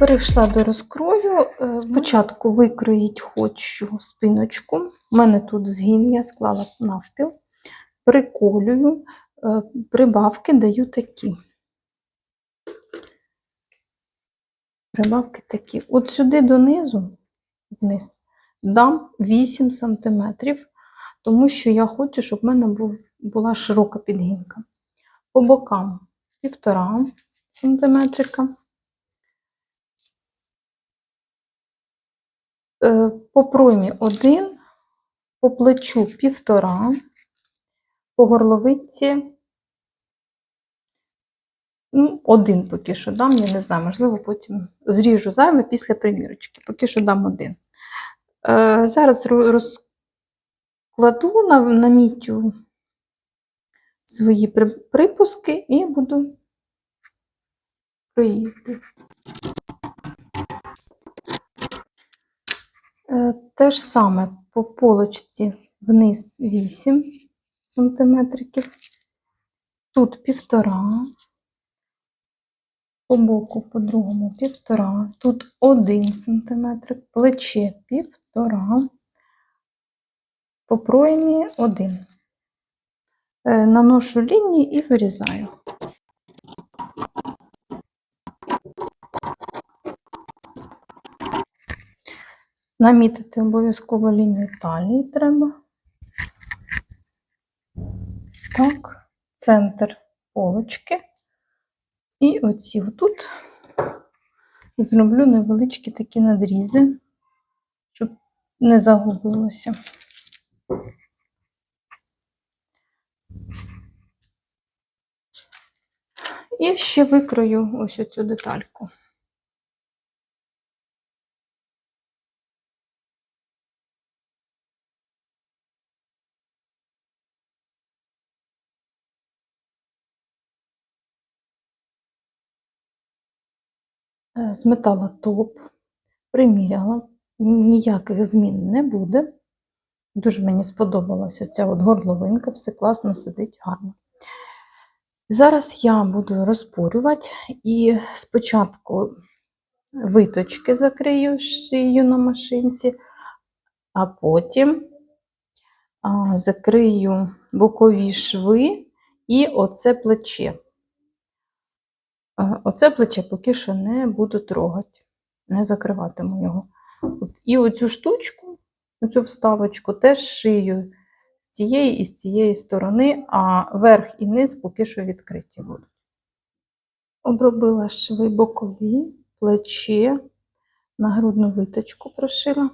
перейшла до розкрою. Е, Спочатку викроїть хочу спиночку. У мене тут згін, я склала навпіл, приколюю, е, прибавки даю такі. Прибавки такі. От сюди донизу, вниз, дам 8 см, тому що я хочу, щоб в мене був, була широка підгінка. По бокам 1,5 см. По проймі 1, по плечу 1,5, по горловиці ну, один поки що дам, я не знаю, можливо, потім зріжу зайве після примірочки. Поки що дам один. Е, Зараз розкладу, на- намітю свої припуски і буду кроїти. Те ж саме по полочці вниз 8 см, тут півтора, по боку по другому півтора, тут 1 см, плече півтора, по проймі 1. Е, Наношу лінії і вирізаю. Намітити обов'язково лінію талії треба. Так, центр полочки. І оці тут зроблю невеличкі такі надрізи, щоб не загубилося. І ще викрою ось оцю детальку. Е, Зметала топ, приміряла, ніяких змін не буде. Дуже мені сподобалася ця от горловинка, все класно сидить гарно. Зараз я буду розпорювати і спочатку виточки закрию шию на машинці, а потім закрию бокові шви і оце плече. Оце плече поки що не буду трогати, не закриватиму його. От. І оцю штучку, оцю вставочку теж шию з цієї і з цієї сторони, а верх і низ поки що відкриті будуть. Обробила шви бокові, плече, нагрудну виточку прошила.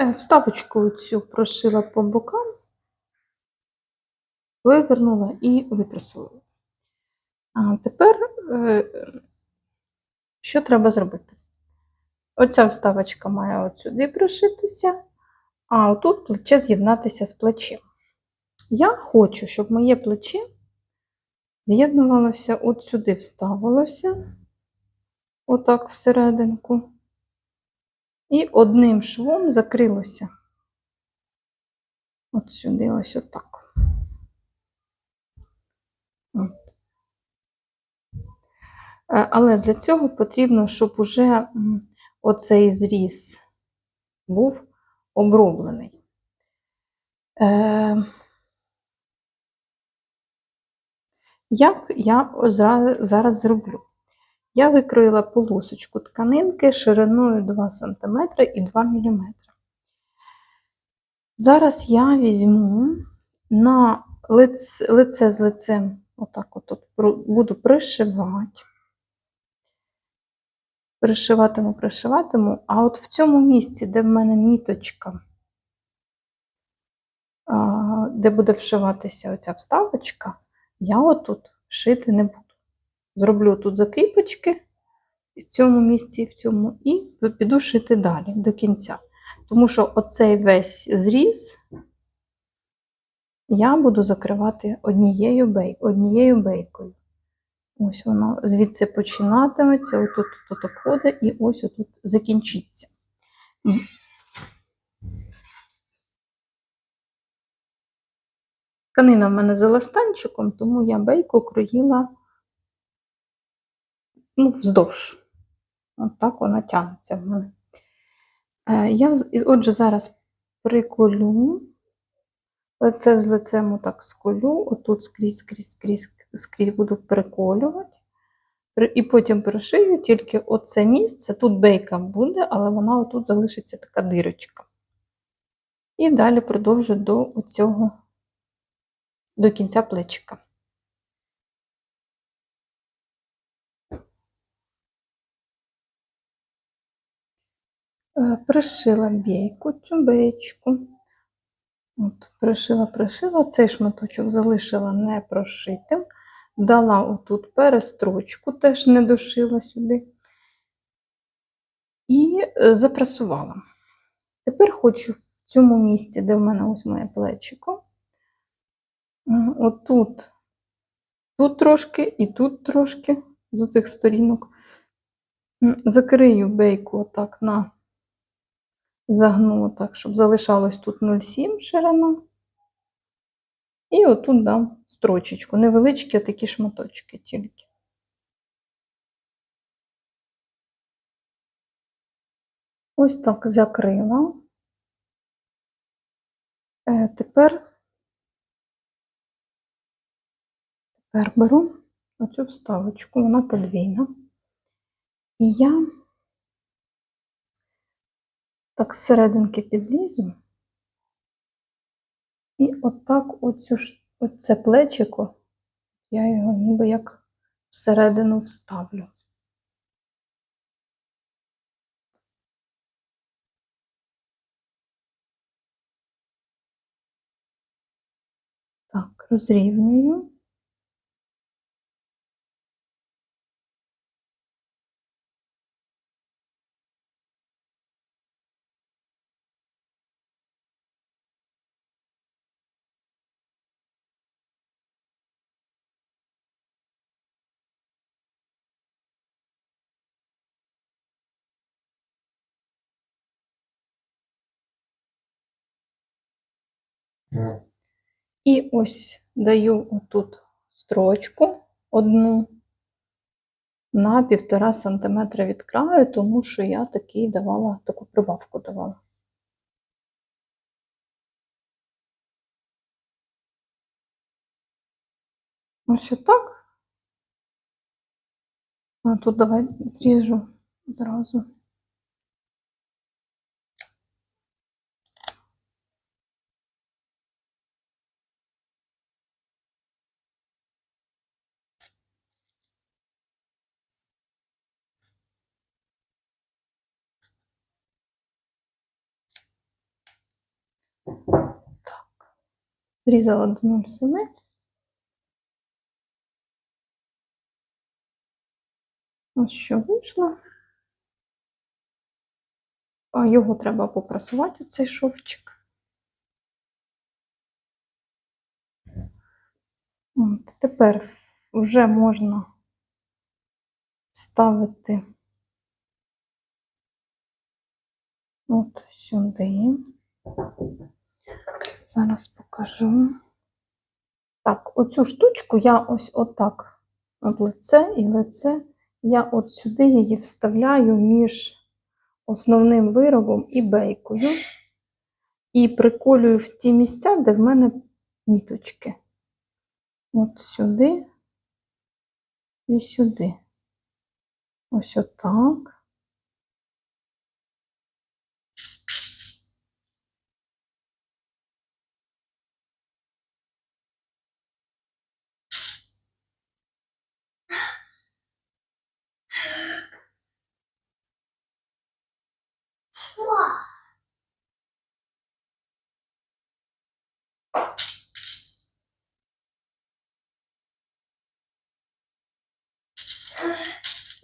Е, Вставочку цю прошила по бокам, вивернула і випресувала. А тепер е, що треба зробити? Оця вставочка має от сюди пришитися, а отут плече з'єднатися з плечем. Я хочу, щоб моє плече з'єднувалося от сюди, вставилося, отак всерединку, і одним швом закрилося. От сюди, ось отак. От. Е, Але для цього потрібно, щоб уже оцей зріз був оброблений. Е, Як я зараз зроблю? Я викроїла полосочку тканинки шириною 2 см і 2 мм. Зараз я візьму на лице, лице з лицем, отак от, от буду пришивати. Пришиватиму, пришиватиму, а от в цьому місці, де в мене міточка, де буде вшиватися оця вставочка, я отут шити не буду. Зроблю тут закріпочки в цьому місці і в цьому, і піду шити далі до кінця. Тому що оцей весь зріз я буду закривати однією бейкою. Ось воно звідси починатиметься, отут тут обходить, і ось тут закінчиться. Тканина в мене з еластанчиком, тому я бейку кроїла ну, вздовж. От так вона тягнеться в мене. Е, Я, отже, зараз приколю. Лице з лицем отак сколю, отут скрізь, скрізь, скрізь, скрізь буду приколювати. І потім пришию тільки оце місце. Тут бейка буде, але вона отут залишиться така дирочка. І далі продовжу до оцього, до кінця плечика. Е, Пришила бійку, цю беєчку. От, пришила, пришила. Цей шматочок залишила не прошитим. Дала отут перестрочку, теж не дошила сюди. І е, запресувала. Тепер хочу в цьому місці, де в мене ось моє плечико. Отут, тут трошки і тут трошки з цих сторінок. Закрию бейку отак на загну так, щоб залишалось тут 0,7 ширина. І отут дам строчечку. Невеличкі такі шматочки тільки. Ось так закрила. Е, Тепер, тепер беру оцю вставочку, вона подвійна. І я так зсерединки підлізу. І отак оцю оце плечико, я його ніби як всередину вставлю. Так, розрівнюю. І ось даю отут строчку одну на півтора сантиметра від краю, тому що я такий давала, таку прибавку давала. Ось отак. А тут давай зріжу зразу. Зрізала до 0,7. Ось що вийшло. А його треба попрасувати, цей шовчик. От, тепер вже можна ставити от сюди. Зараз покажу. Так, оцю штучку я ось отак, от лице і лице, я от сюди її вставляю між основним виробом і бейкою. І приколюю в ті місця, де в мене ніточки. От сюди і сюди. Ось отак.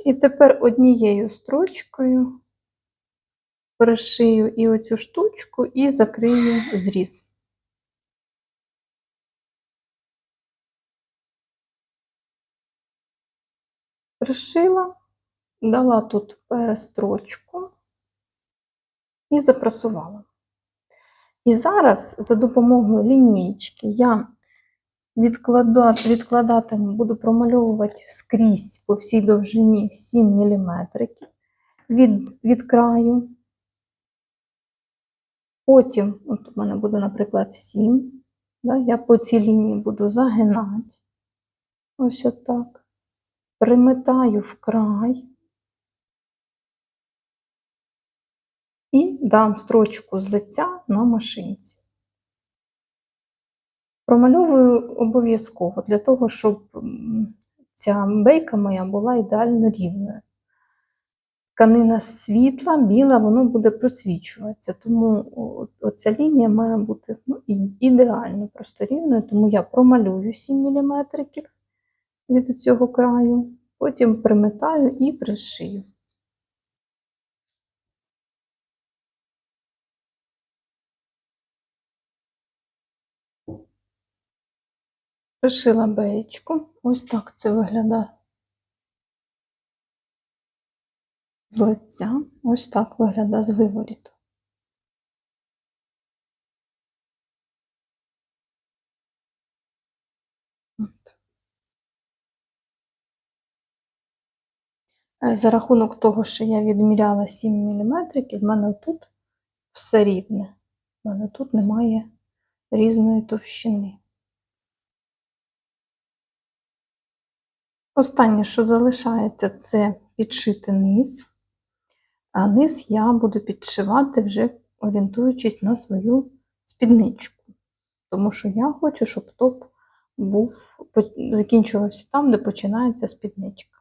І тепер однією строчкою пришию і оцю штучку і закрию зріз. Пришила, дала тут перестрочку і запрасувала. І зараз за допомогою лінійки я відкладати, буду промальовувати скрізь по всій довжині 7 мм від, від краю. Потім, от у мене буде, наприклад, 7. Да, я по цій лінії буду загинати. Ось отак. Приметаю в край. І дам строчку з лиця на машинці. Промальовую обов'язково для того, щоб ця бейка моя була ідеально рівною. Тканина світла, біла, воно буде просвічуватися. Тому оця лінія має бути ну, ідеально просто рівною, тому я промалюю 7 мм від цього краю, потім приметаю і пришию. Пришила беєчку. Ось так це виглядає. З лиця. Ось так виглядає з виворіту. Е, За рахунок того, що я відміряла 7 мм, в мене тут все рівне. В мене тут немає різної товщини. Останнє, що залишається, це підшити низ. А низ я буду підшивати вже орієнтуючись на свою спідничку. Тому що я хочу, щоб топ був, закінчувався там, де починається спідничка.